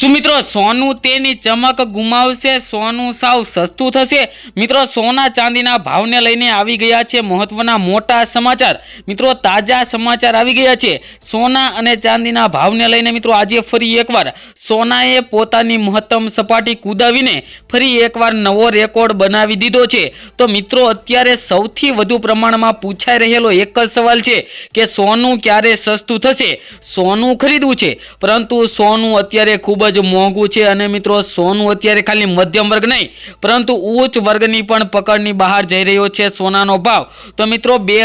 શું મિત્રો, સોનું તેની ચમક ગુમાવશે, સોનું સાવ સસ્તું થશે? મિત્રો, સોના ચાંદીના ભાવને લઈને આવી ગયા છે મહત્વના મોટા સમાચાર. મિત્રો, તાજા સમાચાર આવી ગયા છે. સોના અને ચાંદીના ભાવને લઈને મિત્રો, આજે ફરી એકવાર સોનાએ પોતાની મહત્તમ સપાટી કુદાવીને ફરી એકવાર નવો રેકોર્ડ બનાવી દીધો છે. તો મિત્રો, અત્યારે સૌથી વધુ પ્રમાણમાં પૂછાઈ રહેલો એક જ સવાલ છે કે સોનું ક્યારે સસ્તું થશે? સોનું ખરીદવું છે. પરંતુ સોનું અત્યારે ખૂબ જ મોંઘું છે અને મિત્રો સોનું અત્યારે ખાલી મધ્યમ વર્ગ નહીં, પરંતુ ઉચ્ચ વર્ગની પણ પકડની બહાર જઈ રહ્યો છે સોનાનો ભાવ. તો મિત્રો બે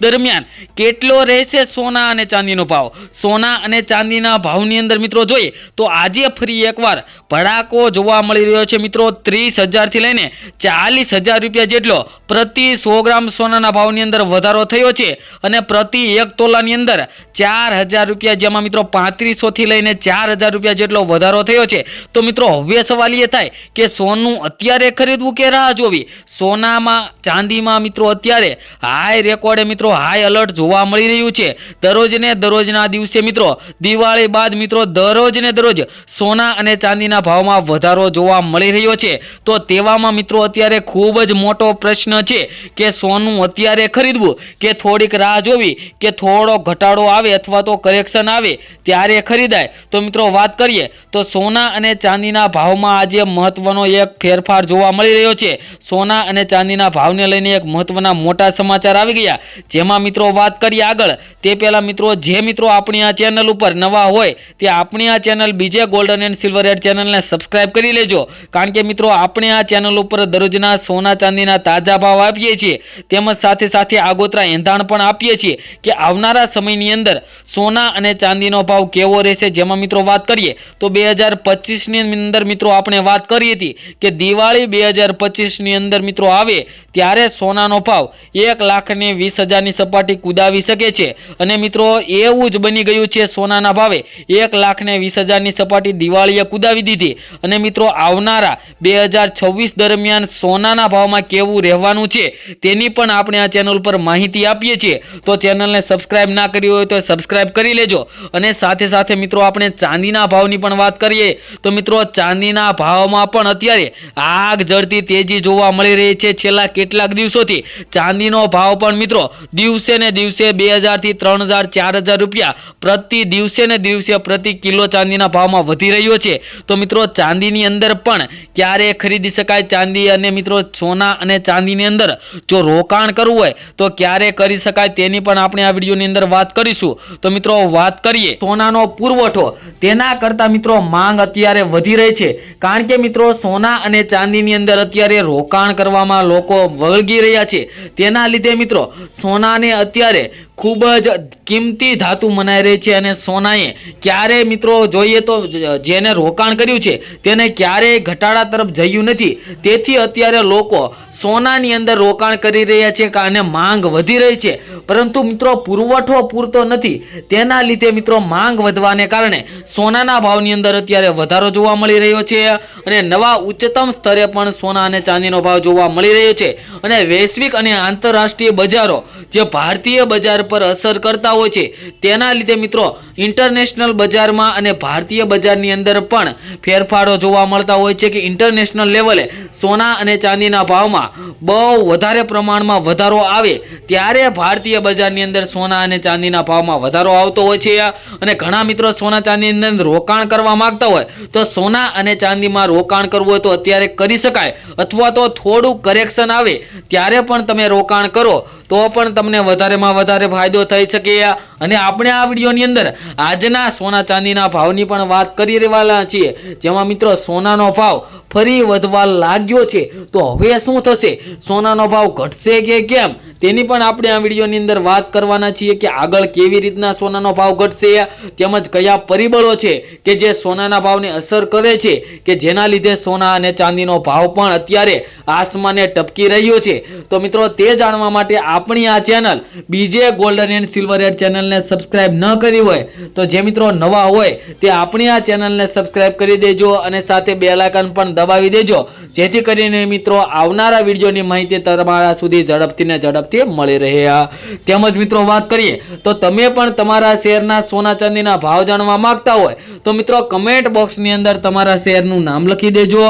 દરમિયાન કેટલો રહેશે સોના અને ચાંદીનો ભાવ? સોના અને ચાંદીના ભાવની અંદર મિત્રો જોઈએ તો આજે ફરી એકવાર ભડાકો જોવા મળી રહ્યો છે મિત્રો ત્રીસ હજારથી લઈને ચાલીસ હજાર રૂપિયા જેટલો પ્રતિ સો ગ્રામ સોનાના ભાવની અંદર વધારો થયો છે અને પ્રતિ એક તોલાની અંદર ચાર હજાર રૂપિયા જેમાં મિત્રો પાંત્રીસોથી લઈને ચાર હજાર રૂપિયા જેટલો વધારો થયો છે. તો મિત્રો, હવે સવાલ એ થાય કે સોનું અત્યારે ખરીદવું કે રાહ જોવી? સોનામાં, ચાંદીમાં મિત્રો અત્યારે હાઈ રેકોર્ડે મિત્રો હાઈ અલર્ટ જોવા મળી રહ્યું છે. દરરોજ ને દરરોજના દિવસે મિત્રો, દિવાળી બાદ મિત્રો, દરરોજ ને દરરોજ સોના અને ચાંદીના ભાવમાં વધારો જોવા મળી રહ્યો છે. તો તેવામાં મિત્રો અત્યારે ખૂબ જ મોટો પ્રશ્ન છે કે સોનું અત્યારે ખરીદવું? કે થોડીક રાહ જોવી? કે થોડો ઘટાડો આવે અથવા તો કરેક્શન આવે ત્યારે ખરીદાય? તો મિત્રો વાત કરીએ તો સોના અને ચાંદીના ભાવમાં આજે મહત્વનો એક ફેરફાર જોવા મળી રહ્યો છે. સોના અને ચાંદીના ભાવને લઈને એક મહત્વના મોટા સમાચાર આવી ગયા. જેમાં મિત્રો વાત કરીએ આગળ, તે પહેલાં મિત્રો, જે મિત્રો આપણી આ ચેનલ ઉપર નવા હોય, તે આપણી આ channel BJ golden and silver ad ચેનલને સબસ્ક્રાઇબ કરી લેજો. કારણ કે મિત્રો, આપણે આ ચેનલ ઉપર દરરોજના સોના, ચાંદીના તાજા ભાવ આપીએ છીએ. તેમજ સાથે સાથે આગોતરા એંધાણ પણ આપીએ છીએ કે આવનારા સમયની અંદર સોના અને ચાંદીનો ભાવ કેવો રહેશે, જેમાં મિત્રો વાત કરીએ, તો બે હજાર પચીસની અંદર મિત્રો આપણે વાત કરી હતી કે દિવાળી બે હજાર પચીસની અંદર મિત્રો આવે ત્યારે સોનાનો ભાવ એક લાખને વીસ હજારની સપાટી કુદાવી શકે છે. અને મિત્રો એવું જ બની ગયું છે સોનાના ભાવે એક લાખને વીસ હજારની સપાટી દિવાળીએ કુદાવી દીધી. અને મિત્રો આવનારા બે હજાર છવ્વીસ દરમિયાન સોનાના ભાવમાં કેવું રહેવાનું છે તેની પણ આપણે આ ચેનલ પર માહિતી આપીએ છીએ. તો ચેનલને સબસ્ક્રાઈબ ના કરી હોય તો સબસ્ક્રાઈબ કરી લેજો. અને સાથે સાથે મિત્રો આપણે ચાંદીના ભાવની પણ વાત કરીએ તો મિત્રો ચાંદીના ભાવમાં પણ અત્યારે આગ જળતી તેજી જોવા મળી રહી છે છેલ્લા કેટલાક દિવસોથી. ચાંદીનો ભાવ પણ મિત્રો દિવસે ને દિવસે બે હજારથી ત્રણ હજાર, ચાર હજાર રૂપિયા પ્રતિ દિવસે ને દિવસે પ્રતિ કિલો ચાંદીના ભાવમાં વધી રહ્યો છે. તો મિત્રો ચાંદીની અંદર પણ ક્યારે ખરીદી શકાય ચાંદી અને મિત્રો સોના અને ચાંદીની અંદર જો રોકાણ કરવું હોય તો ક્યારે કરી શકાય તેની પણ આપણે આ વિડીયોની અંદર વાત કરીશું. તો મિત્રો વાત કરીએ સોનાનો પુરવઠો. તેના કરતાં મિત્રો, માંગ અત્યારે વધી રહી છે. કારણ કે મિત્રો, સોના અને ચાંદીની અંદર અત્યારે રોકાણ કરવામાં લોકો વળગી રહ્યા છે. તેના લીધે મિત્રો, સોનાને અત્યારે ખૂબ જ કિંમતી ધાતુ મનાઈ રહી છે અને સોનાએ ક્યારે મિત્રો જોઈએ તો જેને રોકાણ કર્યું છે, તેને ક્યારેય ઘટાડા તરફ જયું નથી. તેથી અત્યારે લોકો સોનાની અંદર રોકાણ કરી રહ્યા છે અને માંગ વધી રહી છે. પરંતુ મિત્રો પુરવઠો પૂરતો નથી. તેના લીધે મિત્રો માંગ વધવાને કારણે સોનાના ભાવની અંદર અત્યારે વધારો જોવા મળી રહ્યો છે અને નવા ઉચ્ચતમ સ્તરે પણ સોના અને ચાંદીનો ભાવ જોવા મળી રહ્યો છે. અને વૈશ્વિક અને આંતરરાષ્ટ્રીય બજારો, જે ભારતીય બજાર પર અસર કરતા હોય છે. તેના લીધે મિત્રો ઇન્ટરનેશનલ બજારમાં અને ભારતીય બજારની અંદર પણ ફેરફારો જોવા મળતા હોય છે કે ઇન્ટરનેશનલ લેવલે સોના અને ચાંદીના ભાવમાં બહુ વધારે પ્રમાણમાં વધારો આવે, ત્યારે ભારતીય બજારની અંદર સોના અને ચાંદીના ભાવમાં વધારો આવતો હોય છે. અને ઘણા મિત્રો સોના ચાંદીની અંદર રોકાણ કરવા માંગતા હોય, તો સોના અને ચાંદીમાં રોકાણ કરવું હોય તો અત્યારે કરી શકાય. અથવા તો થોડું કરેક્શન આવે, ત્યારે પણ તમે રોકાણ કરો. તો પણ તમને વધારેમાં વધારે ફાયદો થઈ શકે અને આપણે આ વિડીયોની અંદર આજના સોના ચાંદીના ભાવની પણ વાત કરી રહેવાના છીએ. જેમાં મિત્રો સોનાનો ભાવ ફરી વધવા લાગ્યો છે. તો હવે શું થશે? સોનાનો ભાવ ઘટશે કે કેમ? તેની પણ આપણે આ વિડીયોની અંદર વાત કરવાના છીએ કે આગળ કેવી રીતના સોનાનો ભાવ ઘટશે, તેમજ કયા પરિબળો છે કે જે સોનાના ભાવને અસર કરે છે, કે જેના લીધે સોના અને ચાંદીનો ભાવ પણ અત્યારે આસમાને ટપકી રહ્યો છે. તો મિત્રો, તે જાણવા માટે આપણી આ channel BJ golden and silver ad ચેનલને સબસ્ક્રાઇબ ન કરી હોય, તો જે મિત્રો નવા હોય, તે આપણી આ ચેનલને સબસ્ક્રાઇબ કરી દેજો અને સાથે આઇકન પણ દબાવી દેજો. જેથી કરીને મિત્રો, આવનારા વિડીયોની માહિતી તમારા સુધી ઝડપથી ને ઝડપથી મળી રહ્યા. તેમજ મિત્રો વાત કરીએ, તો તમે પણ તમારા શેરના સોના ચાંદીના ભાવ જાણવા માંગતા હોય, તો મિત્રો કમેન્ટ બોક્સની અંદર તમારા શેરનું નામ લખી દેજો.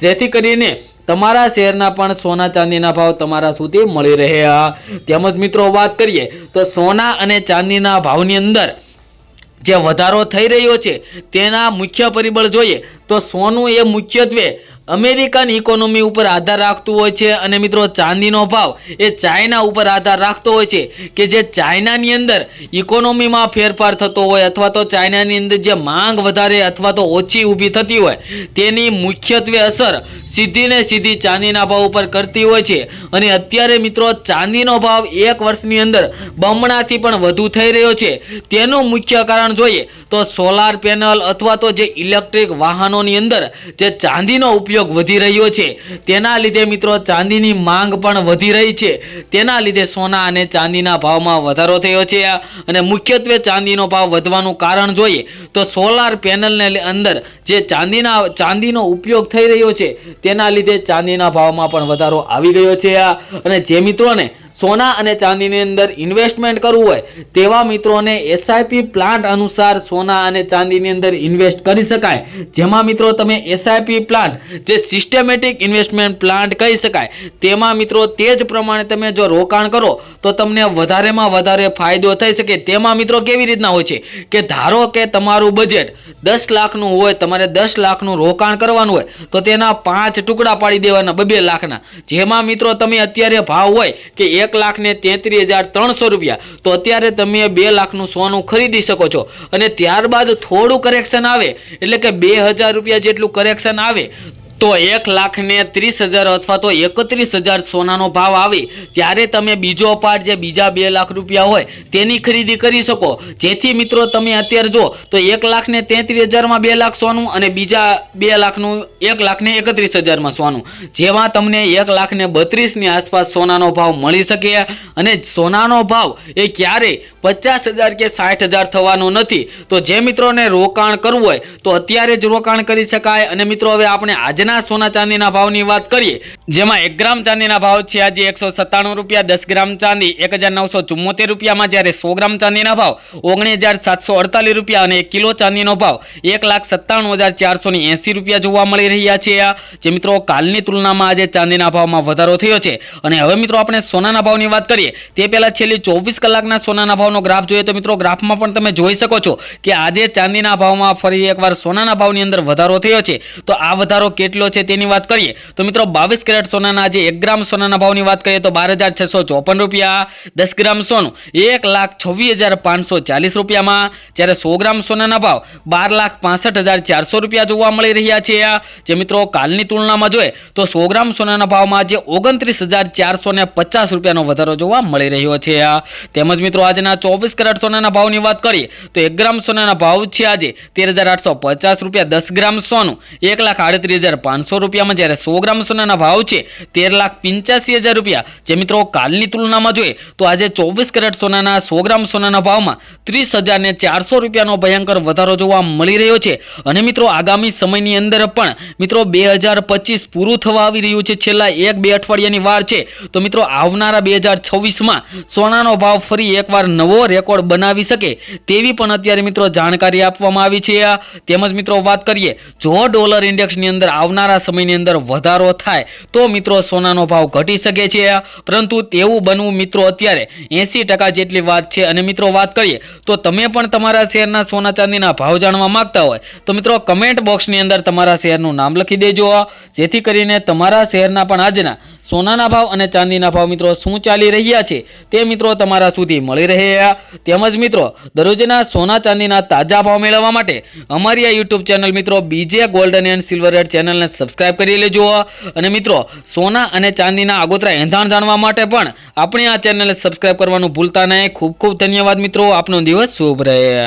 જેથી કરીને તમારા શેરના પણ સોના ચાંદીના ભાવ તમારા સુધી મળી રહ્યા. તેમજ મિત્રો વાત કરીએ, તો સોના અને ચાંદીના ભાવની અંદર જે વધારો થઈ રહ્યો છે, તેના મુખ્ય પરિબળ જોઈએ, તો સોનું એ મુખ્યત્વે અમેરિકન ઇકોનોમી ઉપર આધાર રાખતું હોય છે અને મિત્રો ચાંદીનો ભાવ એ ચાઇના ઉપર આધાર રાખતો હોય છે કે જે ચાઇનાની અંદર ઇકોનોમીમાં ફેરફાર થતો હોય અથવા તો ચાઇનાની અંદર જે માંગ વધારે અથવા તો ઓછી ઊભી થતી હોય તેની મુખ્યત્વે અસર સીધી ને સીધી ચાંદીના ભાવ ઉપર કરતી હોય છે. અને અત્યારે મિત્રો ચાંદીનો ભાવ એક વર્ષની અંદર બમણાથી પણ વધુ થઈ રહ્યો છે. તેનું મુખ્ય કારણ જોઈએ તો સોલાર પેનલ અથવા તો જે ઇલેક્ટ્રિક વાહનોની અંદર જે ચાંદીનો ઉપયોગ વધી રહ્યો છે. તેના લીધે મિત્રો ચાંદીની માંગ પણ વધી રહી છે. તેના લીધે સોના અને ચાંદીના ભાવમાં વધારો થયો છે. અને મુખ્યત્વે ચાંદીનો ભાવ વધવાનું કારણ જોઈએ તો સોલાર પેનલને અંદર જે ચાંદીના, ચાંદીનો ઉપયોગ થઈ રહ્યો છે, તેના લીધે ચાંદીના ભાવમાં પણ વધારો આવી ગયો છે. અને જે મિત્રોને સોના અને ચાંદીની અંદર ઇન્વેસ્ટમેન્ટ કરવું હોય, તેવા મિત્રોને એસઆઈપી પ્લાન્ટ અનુસાર સોના અને ચાંદીની અંદર ઇન્વેસ્ટ કરી શકાય. જેમાં મિત્રો તમે એસઆઈપી પ્લાન્ટ જે સિસ્ટમેટિક ઇન્વેસ્ટમેન્ટ પ્લાન્ટ કહી શકાય, તેમાં મિત્રો તે જ પ્રમાણે તમે જો રોકાણ કરો, તો તમને વધારેમાં વધારે ફાયદો થઈ શકે. તેમાં મિત્રો કેવી રીતના હોય છે કે ધારો કે તમારું બજેટ દસ લાખનું હોય, તમારે દસ લાખનું રોકાણ કરવાનું હોય, તો તેના પાંચ ટુકડા પાડી દેવાના બબે લાખના. જેમાં મિત્રો તમે અત્યારે ભાવ હોય કે એક લાખ ને તેત્રીસ હજાર ત્રણસો રૂપિયા. તો અત્યારે તમે બે લાખનું સોનું ખરીદી શકો છો. અને ત્યારબાદ થોડું કરેક્શન આવે. એટલે કે બે હજાર રૂપિયા જેટલું કરેક્શન આવે. તો એક લાખ ને ત્રીસ હજાર અથવા તો એકત્રીસ હજાર સોનાનો ભાવ આવે, ત્યારે તમે બીજો અપાર જે બીજા બે લાખ રૂપિયા હોય, તેની ખરીદી કરી શકો. જેથી મિત્રો તમે અત્યારે જો, તો એક લાખ ને તેત્રીસ હજારમાં બે લાખ સોનું અને બીજા બે લાખનું એક લાખ ને એકત્રીસ હજારમાં સોનું. જેમાં તમને એક લાખ ને બત્રીસની આસપાસ સોનાનો ભાવ મળી શકે અને સોનાનો ભાવ એ ક્યારે પચાસ હજાર કે સાઠ હજાર થવાનો નથી. તો જે મિત્રોને રોકાણ કરવું હોય, તો અત્યારે જ રોકાણ કરી શકાય. અને મિત્રો, હવે આપણે આજના સોના ચાંદીના ભાવની વાત કરીએ, જેમાં એક ગ્રામ ચાંદીના ભાવ છે આજે એકસો સત્તાણું રૂપિયા, દસ ગ્રામ ચાંદી એક હજાર નવસો ચુમ્મોતેર રૂપિયામાં જ્યારે સો ગ્રામ ચાંદીના ભાવ ઓગણીસ હજાર સાતસો અડતાલીસ રૂપિયા અને એક કિલો ચાંદીનો ભાવ એક લાખ સત્તાણું હજાર ચારસો એંસી રૂપિયા જોવા મળી રહ્યા છે જે મિત્રો, કાલની તુલનામાં આજે ચાંદીના ભાવમાં વધારો થયો છે. અને હવે મિત્રો, આપણે સોનાના ભાવની વાત કરીએ, તે પહેલાં છેલ્લી ચોવીસ કલાકના સોનાના ભાવનો ગ્રાફ જોઈએ તો મિત્રો, ગ્રાફમાં પણ તમે જોઈ શકો છો કે આજે ચાંદીના ભાવમાં ફરી એકવાર સોનાના ભાવની અંદર વધારો થયો છે. તો આ વધારો કેટલો છે તેની વાત કરીએ. તો મિત્રો, બાવીસ કેરેટ સોનાના આજે એક ગ્રામ સોનાના ભાવની વાત કરીએ તો બાર હજાર છસો ચોપન રૂપિયા, દસ ગ્રામ સોનું એક લાખ છવ્વીસ હજાર પાંચસો ચાલીસ રૂપિયામાં. જ્યારે સો ગ્રામ સોનાના ભાવ બાર લાખ પાસઠ હજાર ચારસો રૂપિયા જોવા મળી રહ્યા છે. જે મિત્રો, કાલની તુલનામાં જોઈએ તો સો ગ્રામ સોનાના ભાવમાં આજે ઓગણત્રીસ હજાર ચારસો ને પચાસ રૂપિયાનો વધારો જોવા મળી રહ્યો છે. તેમજ મિત્રો, આજના ચોવીસ કેરેટ સોનાના ભાવની વાત કરીએ તો એક ગ્રામ સોનાના ભાવ છે આજે તેર હજાર આઠસો પચાસ રૂપિયા, દસ ગ્રામ સોનું એક લાખ આડત્રીસ હજાર પાંચસો રૂપિયામાં જ્યારે સો ગ્રામ સોનાના ભાવ છે, તેર લાખ પંચ્યાસી હજાર રૂપિયા. જે મિત્રો કાલની તુલનામાં જોઈએ, તો આજે ચોવીસ કેરેટ સોનાના સો ગ્રામ સોનાના ભાવમાં ત્રીસ હજાર ને ચારસો રૂપિયાનો ભયંકર વધારો જોવા મળી રહ્યો છે. અને મિત્રો, આગામી સમયની અંદર પણ મિત્રો બે હજાર પચીસ પૂરું થવા આવી રહ્યું છે. છેલ્લા એક બે અઠવાડિયાની વાર છે. તો મિત્રો, આવનારા બે હજાર છવ્વીસમાં સોનાનો ભાવ ફરી એકવાર નવો રેકોર્ડ બનાવી શકે તેવી પણ અત્યારે મિત્રો જાણકારી આપવામાં આવી છે. તેમજ મિત્રો વાત કરીએ, જો ડોલર ઇન્ડેક્સની અંદર આવનારા સમયની અંદર વધારો થાય તો મિત્રો સોનાનો ભાવ ઘટી શકે છે. પરંતુ તેવું બનવું મિત્રો અત્યારે એંસી ટકા જેટલી વાત છે. અને મિત્રો વાત કરીએ તો તમે પણ તમારા શેરના સોના ચાંદીના ભાવ જાણવા માંગતા હોય તો મિત્રો કમેન્ટ બોક્સની અંદર તમારા શેરનું નામ લખી દેજો. જેથી કરીને તમારા શહેરના પણ આજના સોનાના ભાવ અને ચાંદીના ભાવ મિત્રો શું ચાલી રહ્યા છે તે મિત્રો તમારા સુધી મળી રહ્યા. તેમજ મિત્રો, દરરોજના સોના ચાંદીના તાજા ભાવ મેળવવા માટે અમારી આ યુટ્યુબ ચેનલ મિત્રો BJ golden and silver red ચેનલને સબસ્ક્રાઇબ કરી લેજો. અને મિત્રો, સોના અને ચાંદીના આગોતરા એંધાણ જાણવા માટે પણ આપણી આ ચેનલને સબસ્ક્રાઇબ કરવાનું ભૂલતા નહીં. ખૂબ ખૂબ ધન્યવાદ મિત્રો. આપનો દિવસ શુભ રહે.